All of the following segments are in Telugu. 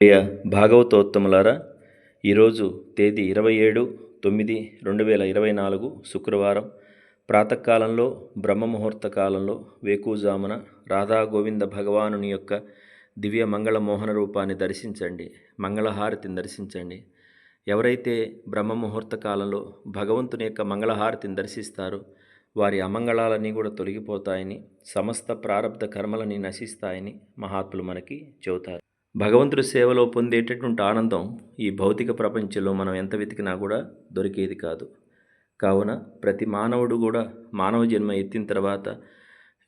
ప్రియ భాగవతోత్తములారా ఈరోజు తేదీ ఇరవై ఏడు తొమ్మిది రెండు వేల ఇరవై నాలుగు శుక్రవారం. ప్రాతకాలంలో బ్రహ్మముహూర్త కాలంలో వేకుజామున రాధా గోవింద భగవానుని యొక్క దివ్య మంగళ మోహన రూపాన్ని దర్శించండి. మంగళహారతిని దర్శించండి. ఎవరైతే బ్రహ్మముహూర్త కాలంలో భగవంతుని యొక్క మంగళహారతిని దర్శిస్తారో వారి అమంగళాలన్నీ కూడా తొలగిపోతాయని సమస్త ప్రారంధ కర్మలని నశిస్తాయని మహాత్ములు మనకి చెబుతారు. భగవంతుడి సేవలో పొందేటటువంటి ఆనందం ఈ భౌతిక ప్రపంచంలో మనం ఎంత వెతికినా కూడా దొరికేది కాదు. కావున ప్రతి మానవుడు కూడా మానవ జన్మ ఎత్తిన తర్వాత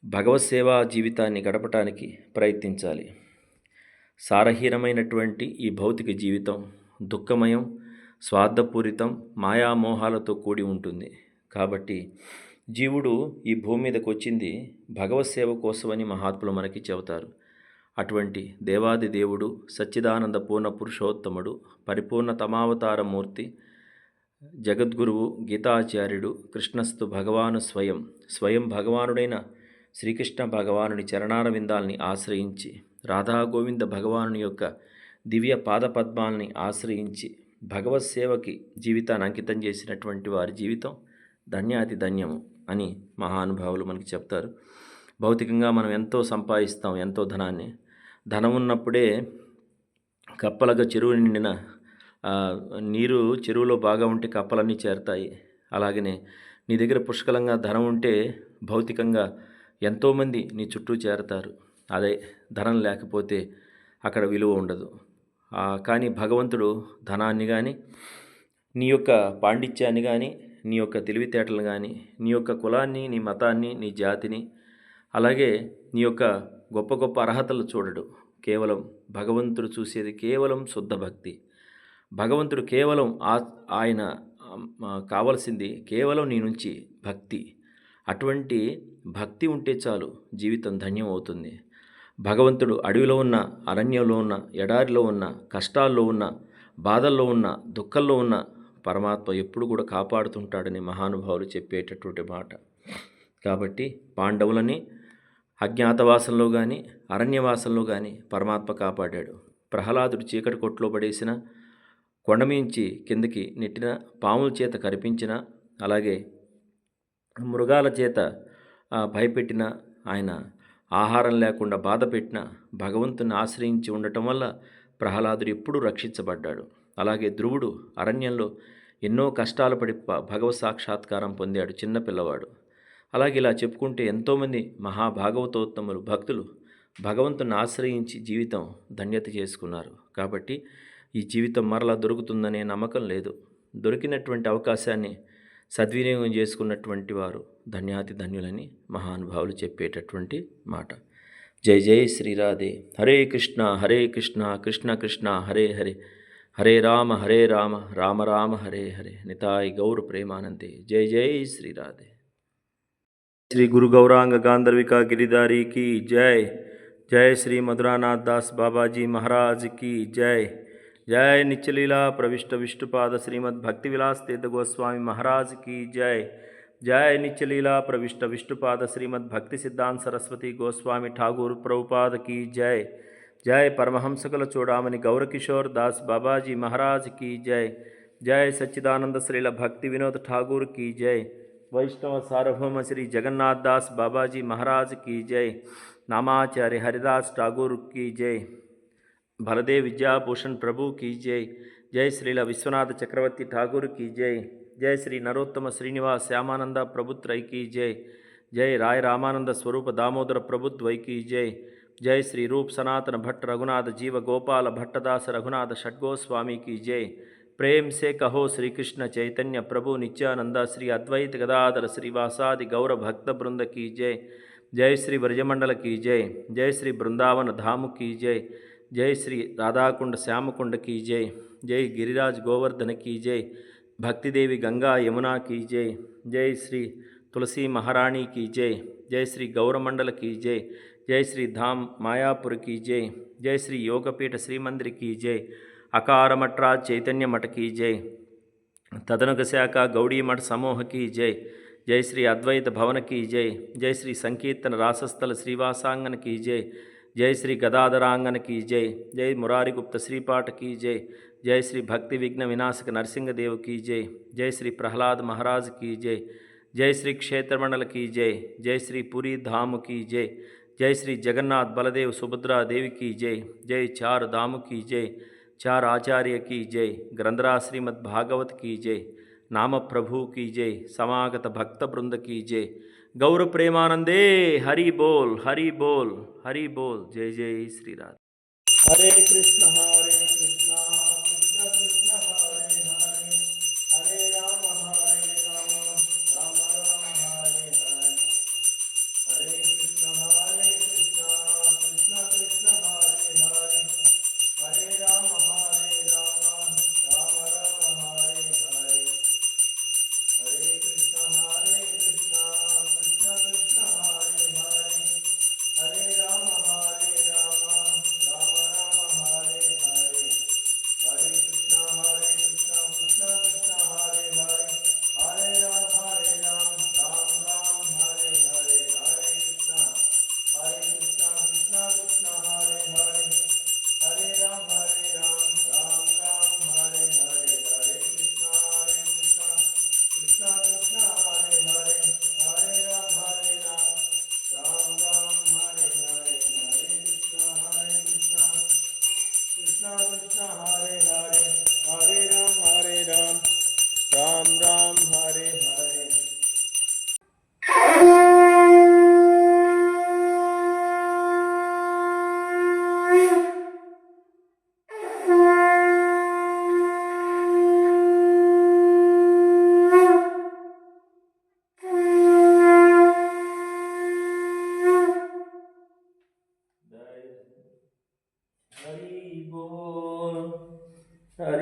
భగవత్ సేవా జీవితాన్ని గడపటానికి ప్రయత్నించాలి. సారహీనమైనటువంటి ఈ భౌతిక జీవితం దుఃఖమయం స్వార్థపూరితం మాయామోహాలతో కూడి ఉంటుంది. కాబట్టి జీవుడు ఈ భూమి మీదకు వచ్చింది భగవత్ సేవ కోసమని మహాత్ములు మనకి చెబుతారు. అటువంటి దేవాది దేవుడు సచ్చిదానంద పూర్ణ పురుషోత్తముడు పరిపూర్ణ తమావతార మూర్తి జగద్గురువు గీతాచార్యుడు కృష్ణస్తు భగవాను స్వయం స్వయం భగవానుడైన శ్రీకృష్ణ భగవానుని చరణారవిందాల్ని ఆశ్రయించి రాధా గోవింద భగవానుని యొక్క దివ్య పాదపద్మాల్ని ఆశ్రయించి భగవత్ సేవకి జీవితాన్ని అంకితం చేసినటువంటి వారి జీవితం ధన్యాతి ధన్యము అని మహానుభావులు మనకి చెప్తారు. భౌతికంగా మనం ఎంతో సంపాదిస్తాం ఎంతో ధనాన్ని. ధనం ఉన్నప్పుడే కప్పలగా చెరువు నిండిన నీరు చెరువులో బాగా ఉంటే కప్పలన్నీ చేరతాయి. అలాగనే నీ దగ్గర పుష్కలంగా ధనం ఉంటే భౌతికంగా ఎంతోమంది నీ చుట్టూ చేరతారు. అదే ధనం లేకపోతే అక్కడ విలువ ఉండదు. కానీ భగవంతుడు ధనాన్ని కానీ నీ యొక్క పాండిత్యాన్ని కానీ నీ యొక్క తెలివితేటలు కానీ నీ యొక్క కులాన్ని నీ మతాన్ని నీ జాతిని అలాగే నీ యొక్క గొప్ప గొప్ప అర్హతలు చూడడు. కేవలం భగవంతుడు చూసేది కేవలం శుద్ధ భక్తి. భగవంతుడు కేవలం ఆ ఆయన కావలసింది కేవలం నీ నుంచి భక్తి. అటువంటి భక్తి ఉంటే చాలు జీవితం ధన్యం అవుతుంది. భగవంతుడు అడవిలో ఉన్న అరణ్యంలో ఉన్న ఎడారిలో ఉన్న కష్టాల్లో ఉన్న బాధల్లో ఉన్న దుఃఖంలో ఉన్న పరమాత్మ ఎప్పుడు కూడా కాపాడుతుంటాడని మహానుభావులు చెప్పేటటువంటి మాట. కాబట్టి పాండవులని అజ్ఞాతవాసంలో కానీ అరణ్యవాసంలో కానీ పరమాత్మ కాపాడాడు. ప్రహ్లాదుడు చీకటి కొట్లో పడేసిన కొండమించి కిందకి నెట్టిన పాముల చేత కరిపించిన అలాగే మృగాల చేత భయపెట్టిన ఆయన ఆహారం లేకుండా బాధపెట్టిన భగవంతుని ఆశ్రయించి ఉండటం వల్ల ప్రహ్లాదుడు ఎప్పుడూ రక్షించబడ్డాడు. అలాగే ధ్రువుడు అరణ్యంలో ఎన్నో కష్టాలు పడి భగవత్ సాక్షాత్కారం పొందాడు చిన్న పిల్లవాడు. అలాగే ఇలా చెప్పుకుంటే ఎంతోమంది మహాభాగవతోత్తములు భక్తులు భగవంతుని ఆశ్రయించి జీవితం ధన్యత చేసుకున్నారు. కాబట్టి ఈ జీవితం మరలా దొరుకుతుందనే నమ్మకం లేదు. దొరికినటువంటి అవకాశాన్ని సద్వినియోగం చేసుకున్నటువంటి వారు ధన్యాతి ధన్యులని మహానుభావులు చెప్పేటటువంటి మాట. జై జై శ్రీరాధే హరే కృష్ణ హరే కృష్ణ కృష్ణ కృష్ణ హరే హరే. హరే రామ హరే రామ రామ రామ హరే హరే. నితాయ్ గౌర ప్రేమానందే. జై జై శ్రీరాధే శ్రీ గురు గౌరాంగ గాంధర్విక గిరిధారికి జై. జై శ్రీ మధురానాథ్ దాస్ బాబాజీ మహారాజ్కి జై. जय निचलीला प्रविष्ट विष्णुपाद श्रीमद भक्ति विलास तीर्थ गोस्वामी महाराज की जय। जय निचलीला प्रविष्ट विष्णुपाद श्रीमद भक्ति सिद्धांत सरस्वती गोस्वामी ठाकुर प्रभुपाद की जय। जय परमहंसकुल चूड़ामणि गौरकिशोर दास बाबा जी महाराज की जय। जय सच्चिदानंद श्रील भक्ति विनोद ठाकुर की जय। वैष्णव सार्वभौम श्री जगन्नाथ दास बाबा जी महाराज की जय। नामाचार्य हरिदास ठाकुर की जय। భరదే విద్యాభూషణ్ ప్రభు కీ జై. జై శ్రీల విశ్వనాథ చక్రవర్తి ఠాగూర్ కీ జై. జై శ్రీ నరోత్తమ శ్రీనివాస్ శ్యామానంద ప్రభుత్వై కీ జై. జై రాయ రామానంద స్వరూప దామోదర ప్రభుత్వై కీ జై. జై శ్రీ రూప్ సనాతన భట్ రఘునాథ జీవ గోపాల భట్టదాస రఘునాథ షడ్గోస్వామి కీ జై. ప్రేమ్ సే కహో శ్రీకృష్ణ చైతన్య ప్రభు నిత్యానంద శ్రీ అద్వైత గదాధర శ్రీవాసాది గౌర భక్త బృంద కీ జై. జై శ్రీ బ్రజమండల కీ జై. జై శ్రీ బృందావన ధాము కీ జై. జై శ్రీ రాధాకుండ శ్యామకుండ కీ జై. జై గిరిరాజ్ గోవర్ధన కీ జై. భక్తిదేవి గంగా యమునా కీ జై. జై శ్రీ తులసి మహారాణి కీ జై. జై శ్రీ గౌరమండల కీ జై. జై శ్రీ ధామ్ మాయాపుర్ కీ జై. జై శ్రీ యోగపీఠ శ్రీమందిర్ కీ జై అకారమట్రా చైతన్య మఠ కీ జై. తదనుక శాఖ గౌడీ మఠ సమూహ కీ జై. జై శ్రీ అద్వైత భవన కీ జై. జై శ్రీ సంకీర్తన రాసస్థల శ్రీవాసాంగన కీ జై. జై శ్రీ గదాధరాంగన కీ జై జై మురారిగుప్త శ్రీపాఠ కీ జై జై శ్రీ భక్తి విఘ్న వినాశక నరసింహదేవ్ కీ జై జై శ్రీ ప్రహ్లాద్ మహారాజ్ కీ జై జై శ్రీ క్షేత్రమండల కీ జై జై శ్రీ పురి ధాము కీ జై జై శ్రీ జగన్నాథ్ బలదేవ్ సుభద్రా దేవి కీ జై జై చార్ ధాము కీ జై చార్ ఆచార్య కీ జై గ్రంథరా శ్రీమద్ భాగవత్ కీ జై నామ ప్రభు కీ జై సమాగత భక్త బృంద కీ జై గౌర ప్రేమానందే హరి బోల్ హరి బోల్ హరి బోల్ జై జై శ్రీరాధ హరే కృష్ణ హరే కృష్ణ కృష్ణ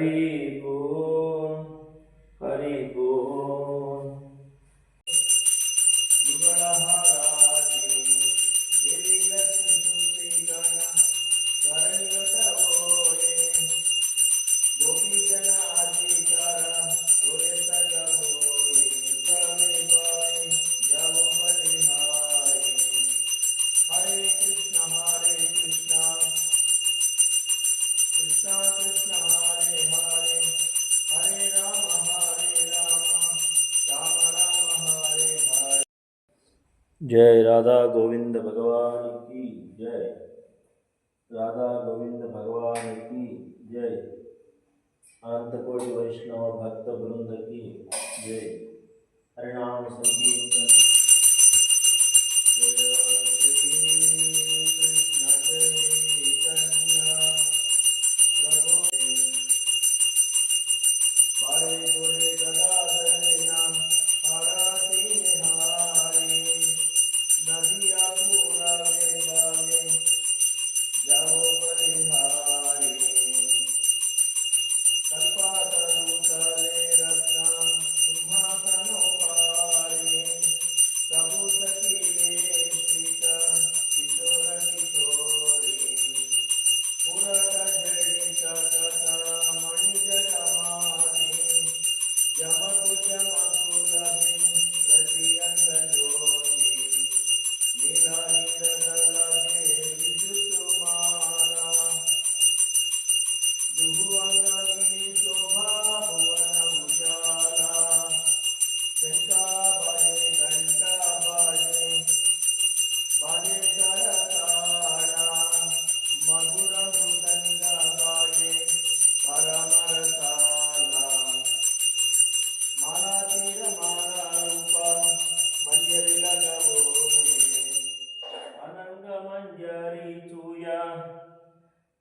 हरि बोल हरि बोल युगलहाराति देवी जय राधा गोविंद भगवान की जय। राधा गोविंद भगवान की जय। अनंत कोटि वैष्णव भक्त वृंद की जय। हरिणाम संकीर्तन।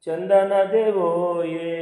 चंदन देवो ये।